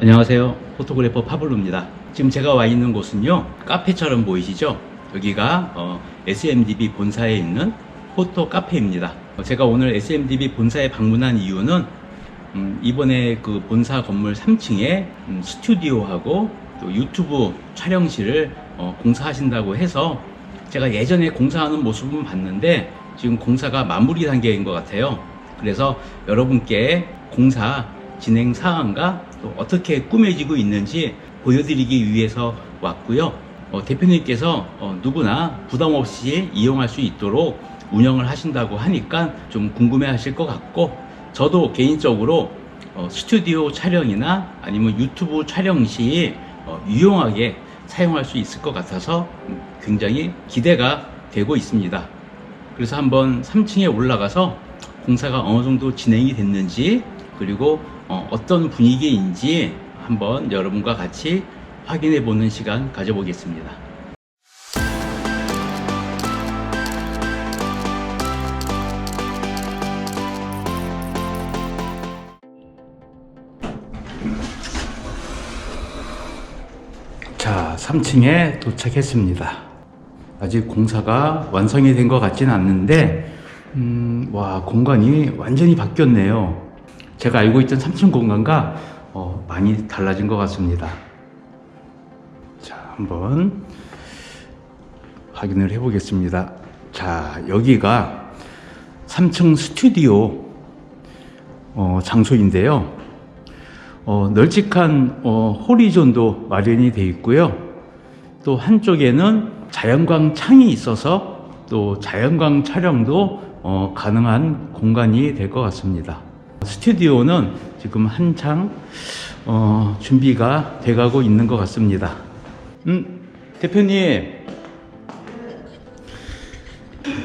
안녕하세요. 포토그래퍼 파블로입니다. 지금 제가 와 있는 곳은요, 카페처럼 보이시죠? 여기가 어, SMDB 본사에 있는 포토 카페입니다. 어, 제가 오늘 SMDB 본사에 방문한 이유는 음, 이번에 그 본사 건물 3층에 음, 스튜디오하고 또 유튜브 촬영실을 어, 공사하신다고 해서 제가 예전에 공사하는 모습은 봤는데 지금 공사가 마무리 단계인 것 같아요. 그래서 여러분께 공사 진행 사항과 또 어떻게 꾸며지고 있는지 보여드리기 위해서 왔고요. 어, 대표님께서 어, 누구나 부담 없이 이용할 수 있도록 운영을 하신다고 하니까 좀 궁금해 하실 것 같고 저도 개인적으로 어, 스튜디오 촬영이나 아니면 유튜브 촬영 시 어, 유용하게 사용할 수 있을 것 같아서 음, 굉장히 기대가 되고 있습니다. 그래서 한번 3층에 올라가서 공사가 어느 정도 진행이 됐는지 그리고 어, 떤 분위기인지 한번 여러분과 같이 확인해 보는 시간 가져보겠습니다. 자, 3층에 도착했습니다. 아직 공사가 완성이 된 것 같지는 않는데, 음, 와, 공간이 완전히 바뀌었네요. 제가 알고 있던 3층 공간과 어, 많이 달라진 것 같습니다. 자, 한번 확인을 해보겠습니다. 자, 여기가 3층 스튜디오 어, 장소인데요. 어, 널찍한 어, 호리존도 마련이 되어 있고요. 또 한쪽에는 자연광 창이 있어서 또 자연광 촬영도 어, 가능한 공간이 될 것 같습니다. 스튜디오는 지금 한창 어, 준비가 돼가고 있는 것 같습니다. 음, 대표님.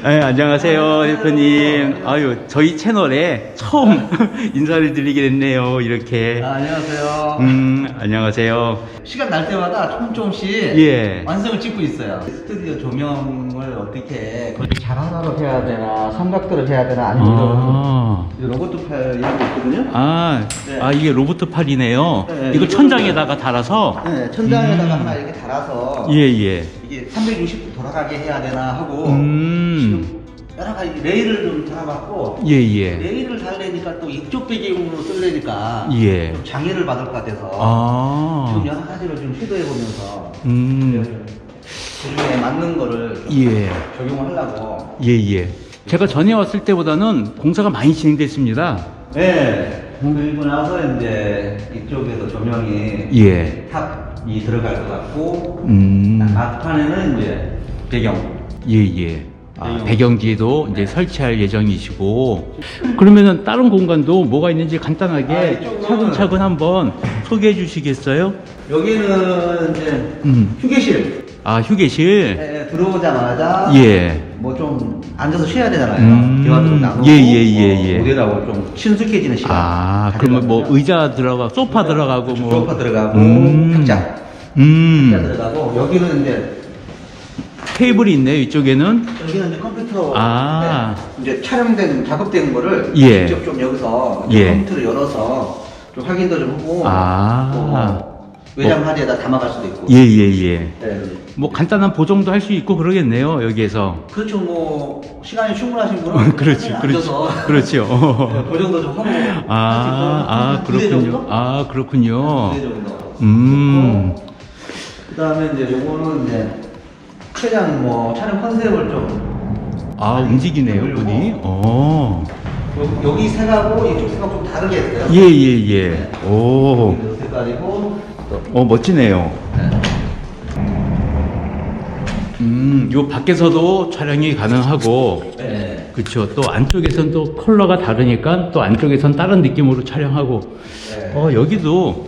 네, 안녕하세요, 대표님. 아유, 저희 채널에 처음 인사를 드리게 됐네요, 이렇게. 아, 안녕하세요. 음, 안녕하세요. 시간 날 때마다 조금 조금씩 예. 완성을 찍고 있어요. 스튜디오 조명을 어떻게 자라나로 해야 되나, 삼각대로 해야 되나, 아니면 아, 이런 로봇 팔 이런 거 있거든요. 아, 네. 아, 이게 로봇 팔이네요. 네, 이거 이거는- 천장에다가 달아서. 네, 천장에다가 음. 하나 이렇게 달아서 예, 예. 이게 360 도 돌아가게 해야 되나 하고 음. 지금 여러 가지 레일을 좀 달아봤고 예, 예. 레일을 달래니까 또 이쪽 배경으로 쓸래니까 예. 좀 장애를 받을 것 같아서 아, 지금 여러 가지를 좀 시도해 보면서 음, 그중에 맞는 거를 좀 예. 적용하려고 예, 예. 제가 전에 왔을 때보다는 공사가 많이 진행됐습니다. 네. 그리고 나서 이제 이쪽에서 조명이 예. 탑이 들어갈 것 같고 음, 앞판에는 이제 배경. 예, 예. 아, 배경. 배경지에도 이제 네. 설치할 예정이시고. 그러면은 다른 공간도 뭐가 있는지 간단하게 아, 이쪽은- 차근차근 한번 소개해 주시겠어요? 여기는 이제 음. 휴게실. 아, 휴게실. 예, 들어오자마자 예. 뭐 좀 앉아서 쉬어야 되잖아요. 음. 대화도 나누고 예, 예, 예, 예. 무대라고 좀 친숙해지는 시간. 아, 그러면 뭐 의자 들어가, 소파 들어가고 뭐. 소파 들어가고 음. 탁자. 탁자 음. 들어가고 여기는 이제 테이블이 있네요, 이쪽에는. 여기는 이제 컴퓨터 아. 네, 이제 촬영된 작업된 거를 예. 직접 좀 여기서 예. 컴퓨터를 열어서 좀 확인도 좀 하고 아. 또뭐 외장 하드에다 담아갈 수도 있고 예, 예, 예. 네. 뭐 간단한 보정도 할 수 있고 그러겠네요, 여기에서. 그렇죠 뭐 시간이 충분하신 분은 그렇지, 앉아서 그렇죠. 그렇죠. 네, 보정도 좀 하고 아, 아, 그렇군요. 아, 그렇군요. 네 정도 음. 그 다음에 이제 요거는 이제 최장 뭐 촬영 컨셉을 좀 아, 움직이네요, 문이. 어. 요- 여기 색하고 이쪽 색하고 좀 다르게 했어요 예, 예, 예. 오. 여기 색깔이고 또 어, 멋지네요. 네. 음, 요 밖에서도 촬영이 가능하고, 네. 그쵸. 또 안쪽에선 또 컬러가 다르니까 또 안쪽에선 다른 느낌으로 촬영하고, 네. 어, 여기도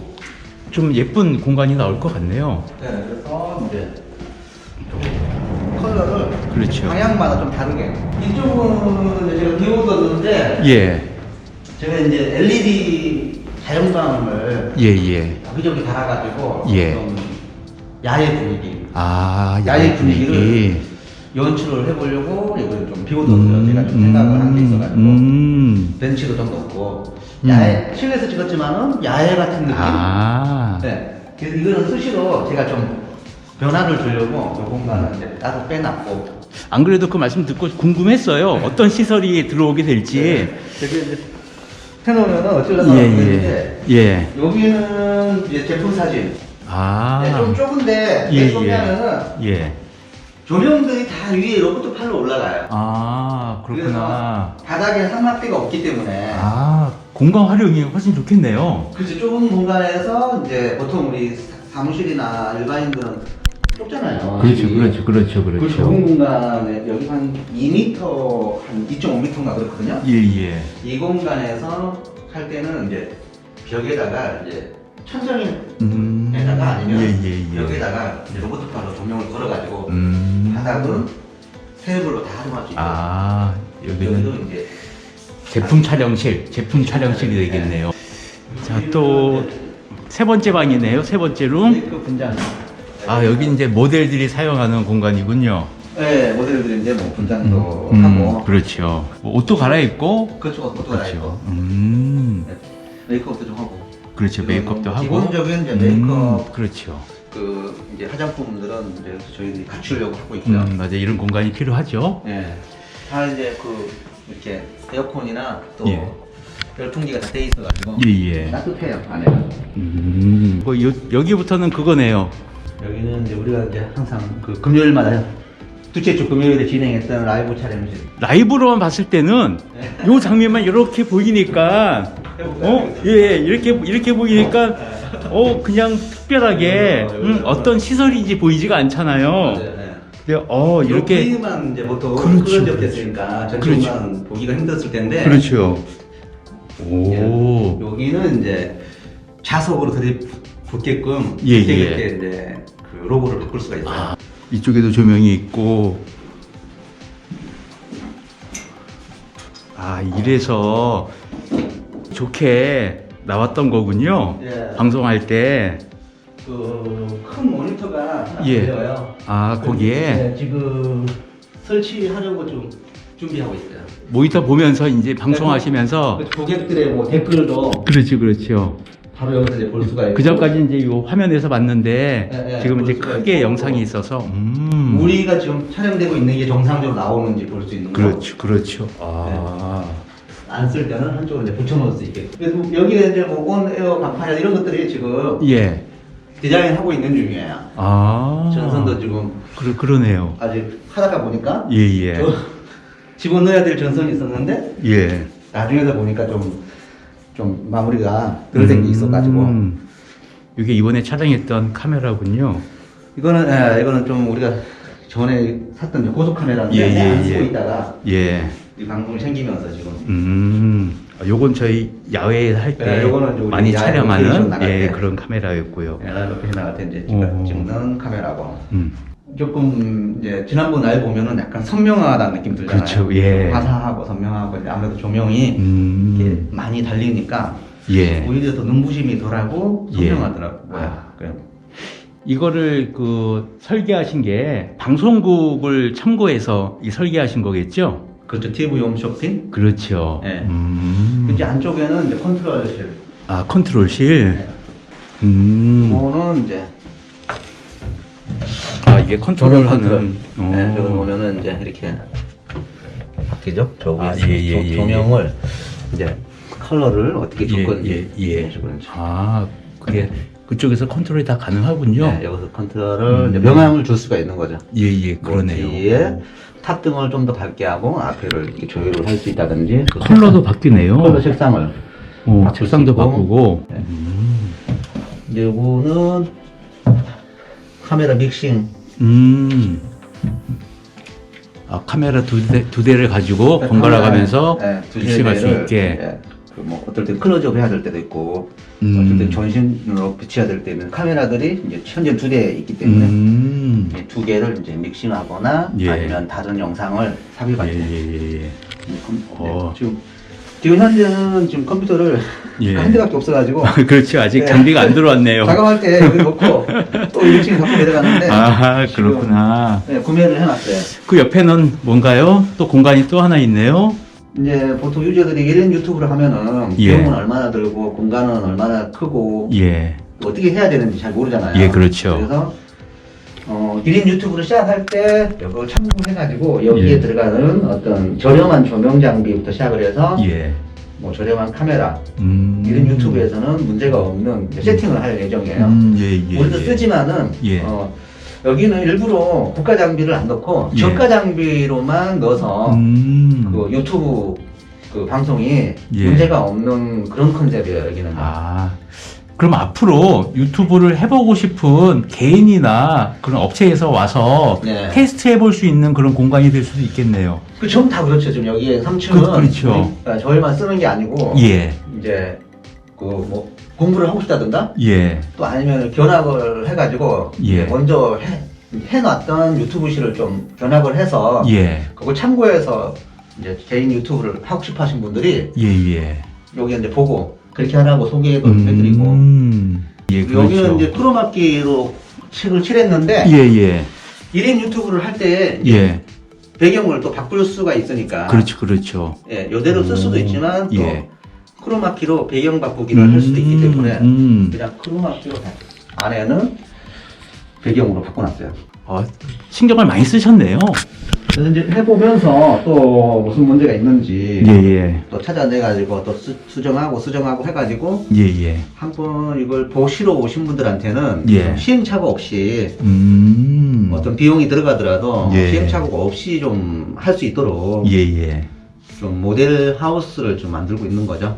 좀 예쁜 공간이 나올 것 같네요. 네, 그래서 이제 그렇죠. 방향마다 좀 다르게. 이쪽은 제가 비워뒀는데 예, 제가 이제 LED 자연광을 예, 예. 여기저기 달아가지고 예. 좀 야외 분위기, 아, 야외 야외 분위기를 분위기. 연출을 해보려고 이걸 좀 비워뒀어요. 제가 좀 생각을 한 게 있어가지고 음, 벤치도 좀 넣고 음. 야외 실내에서 찍었지만은 야외 같은 느낌. 아. 네. 그래서 이거는 수시로 제가 좀 변화를 주려고 이 공간을 이제 따로 빼놨고. 안 그래도 그 말씀 듣고 궁금했어요. 어떤 시설이 들어오게 될지. 네. 저기 이제 해놓으면은 어쩌려나 예, 모르겠는데 예. 예. 여기는 이제 제품 사진. 아. 네, 좀 좁은데 예, 왜 좁냐면은 예. 조명들이 다 위에 로봇 팔로 올라가요. 아, 그렇구나. 그래서 바닥에 삼막대가 없기 때문에 아, 공간 활용이 훨씬 좋겠네요. 그렇죠. 좁은 공간에서 이제 보통 우리 사무실이나 일반인들은 좁잖아요. 집이. 그렇죠, 그렇죠, 그 좁은 공간에 여기 한 2m, 한 2.5m인가 그렇거든요. 예, 예. 이 공간에서 할 때는 이제 벽에다가 이제 천정에다가 음. 아니면 예, 예, 예. 벽에다가 이제 로봇팔로 조명을 걸어가지고 음. 바닥은 테이블로 다 활용할 수 있고 아, 여기는 여기도 이제 제품 촬영실, 제품 촬영실이 되겠네요. 자, 또 세 번째 방이네요. 세 번째 룸. 메이크업 분장. 아, 여기 이제 모델들이 사용하는 공간이군요. 네, 모델들이 이제 뭐 분장도 음, 하고 그렇죠. 뭐 옷도 갈아입고. 그렇죠. 옷도 갈아입고 음. 네, 메이크업도 좀 하고 그렇죠. 메이크업도 하고. 기본적인 이제 음, 메이크업 그렇죠. 그 이제 화장품들은 이제 저희들이 갖추려고 하고 있고요. 음, 맞아. 이런 공간이 필요하죠. 예. 다 이제 그 이렇게 에어컨이나 또 예. 열풍기가 다 돼 있어가지고 예, 예. 따뜻해요 안에가. 음. 뭐 여, 여기부터는 그거네요. 여기는 이제 우리가 이제 항상 그 금요일마다 둘째 주 금요일에 진행했던 라이브 촬영실. 라이브로만 봤을 때는 요 장면만 이렇게 보이니까 어, 예, 이렇게 이렇게 보이니까 어 그냥 특별하게 음, 어떤 시설인지 보이지가 않잖아요. 네. 근데 어 이렇게 이렇게만 이제 보통 그렇죠, 접했으니까 그렇죠. 전체만 보기가 힘들었을 텐데. 그렇죠. 예, 오. 여기는 이제 자석으로 들이붙게끔 예, 예. 그때 이제 그 로고를 바꿀 수가 있어요. 아, 이쪽에도 조명이 있고 아 이래서 좋게 나왔던 거군요. 예. 방송할 때. 그 큰 모니터가 하나 예. 들려요. 아 거기에 네, 지금 설치하려고 좀 준비하고 있어요. 모니터 보면서 이제 방송하시면서 그 고객들의 뭐 댓글도 그렇죠, 그렇죠. 바로 여기서 이제 볼 수가 있고. 그 전까지 이제 이 화면에서 봤는데 예, 예, 지금 이제 수가 크게 있고. 영상이 있어서 음. 우리가 지금 촬영되고 있는 게 정상적으로 나오는지 볼 수 있는 거. 그렇죠, 그렇죠. 아. 안 쓸 때는 한쪽으로 이제 붙여놓을 수 있게. 그래서 여기에 이제 뭐 온 에어 간판이나 이런 것들이 지금 예. 디자인 하고 있는 중이에요. 아. 전선도 지금 그러, 그러네요. 아직 하다가 보니까 예, 예. 저 집어넣어야 될 전선이 있었는데 예. 나중에서 보니까 좀, 좀 마무리가 덜 된 게 있어가지고 음. 이게 이번에 촬영했던 카메라군요. 이거는 예, 이거는 좀 우리가 전에 샀던 고속 카메라인데 예, 예, 안 쓰고 예. 있다가 예. 이 방송이 생기면서 지금 음. 아, 요건 저희 야외에 할때 네, 요거는 이제 우리 많이 야외 촬영하는 로케이션 나갈 예, 때. 그런 카메라였고요. 에라 로켓 나갈 때 이제 오. 찍는 카메라고 음. 조금 이제 지난번 날 보면은 약간 선명하다는 느낌 들잖아요. 그렇죠, 예. 화사하고 선명하고 이제 아무래도 조명이 이렇게 음. 많이 달리니까 예. 오히려 더 눈부심이 덜하고 예. 선명하더라고요. 아. 그래. 이거를 그 설계하신 게 방송국을 참고해서 이 설계하신 거겠죠? 그렇죠. TV 홈 쇼핑. 그렇죠. 네. 음. 이제 안쪽에는 이제 컨트롤실. 아, 컨트롤실. 네. 음. 이거는 이제 아, 이게 컨트롤. 하는. 네, 어. 여기 보면은 이제 이렇게 바뀌죠. 저기 아, 예, 예, 조- 예, 조명을 이제 컬러를 어떻게 줄 예, 건지 예, 예. 이제. 아, 그게 그쪽에서 컨트롤이 다 가능하군요. 네, 여기서 컨트롤을 음. 이제 명암을 줄 수가 있는 거죠. 예, 예, 뭐 그러네요. 뒤에 탑등을 좀 더 밝게 하고 앞에를 이렇게 조율을 할 수 있다든지 그 컬러도 바뀌네요. 컬러 색상을 어, 바꿀 색상도 수 있고. 바꾸고. 네. 음. 이제 이거는 카메라 믹싱 음. 아, 카메라 두, 대, 두 대를 가지고 번갈아 가면서 네, 두 믹싱할 수 있게. 예, 그뭐 어떨 때 클로즈업 해야 될 때도 있고 음. 어떨 때 전신으로 비춰야 될 때는 카메라들이 이제 현재 두 대 있기 때문에 음. 이두 개를 이제 믹싱하거나 예. 아니면 다른 영상을 예, 삽입할 때 예, 예, 예. 어. 네, 지금 지금 현재는 지금 컴퓨터를 예. 한 대밖에 없어가지고 그렇죠. 아직 네. 장비가 안 들어왔네요. 작업할 때 여기 놓고 또 1층에 갖고 내려가는데 아, 지금, 그렇구나. 네, 구매를 해놨어요. 그 옆에는 뭔가요? 또 공간이 또 하나 있네요. 이제 보통 유저들이 1인 유튜브를 하면은 예. 비용은 얼마나 들고 공간은 얼마나 크고 예. 어떻게 해야 되는지 잘 모르잖아요. 예, 그렇죠. 그래서 어, 1인 유튜브를 시작할 때 이걸 참고해가지고 여기에 예. 들어가는 어떤 저렴한 조명 장비부터 시작을 해서 예. 뭐 저렴한 카메라 음. 1인 유튜브에서는 문제가 없는 세팅을 할 예정이에요. 음, 예, 예. 우리도 예. 쓰지만은 예. 어, 여기는 일부러 고가 장비를 안 넣고 예. 저가 장비로만 넣어서 음. 그 유튜브 그 방송이 예. 문제가 없는 그런 컨셉이에요 여기는. 아. 그럼 앞으로 유튜브를 해보고 싶은 개인이나 그런 업체에서 와서 네. 테스트 해볼 수 있는 그런 공간이 될 수도 있겠네요. 그 전부 다 그렇죠. 지금 여기에 3층은 그- 그렇죠. 저희만 쓰는 게 아니고 예. 이제 그 뭐 공부를 하고 싶다든가 예. 또 아니면 견학을 해가지고 예. 먼저 해, 해놨던 유튜브실을 좀 견학을 해서 예. 그걸 참고해서 이제 개인 유튜브를 하고 싶어 하신 분들이 예, 예. 여기 이제 보고 그렇게 하라고 소개도 해드리고 음. 예, 그렇죠. 여기는 이제 크로마키로 칠을 칠했는데 예, 예. 1인 유튜브를 할때 예. 배경을 또 바꿀 수가 있으니까 그렇죠, 그렇죠. 예, 요대로 쓸 수도 있지만 또 예. 크로마키로 배경 바꾸기를 할 수도 있기 때문에 음. 그냥 크로마키로 다 안에는 배경으로 바꿔놨어요. 아, 신경을 많이 쓰셨네요. 그래서 이제 해보면서 또 무슨 문제가 있는지 예, 예. 또 찾아내가지고 또 수, 수정하고 수정하고 해가지고 예, 예. 한번 이걸 보시러 오신 분들한테는 예. 좀 시행착오 없이 음. 어떤 비용이 들어가더라도 예. 시행착오가 없이 좀 할 수 있도록 예, 예. 좀 모델 하우스를 좀 만들고 있는 거죠.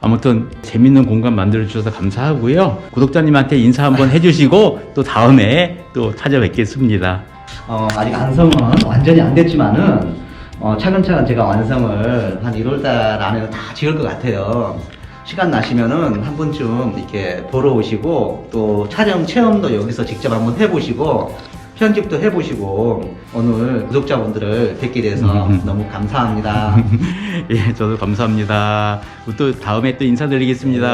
아무튼 재밌는 공간 만들어 주셔서 감사하고요. 구독자님한테 인사 한번 해주시고 또 다음에 또 찾아뵙겠습니다. 어, 아직 완성은 완전히 안 됐지만은 어, 차근차근 제가 완성을 한 1월달 안에는 다 지을 것 같아요. 시간 나시면은 한 번쯤 이렇게 보러 오시고 또 촬영 체험도 여기서 직접 한번 해보시고 편집도 해보시고 오늘 구독자분들을 뵙게 돼서 음. 너무 감사합니다. 예, 저도 감사합니다. 또 다음에 또 인사드리겠습니다.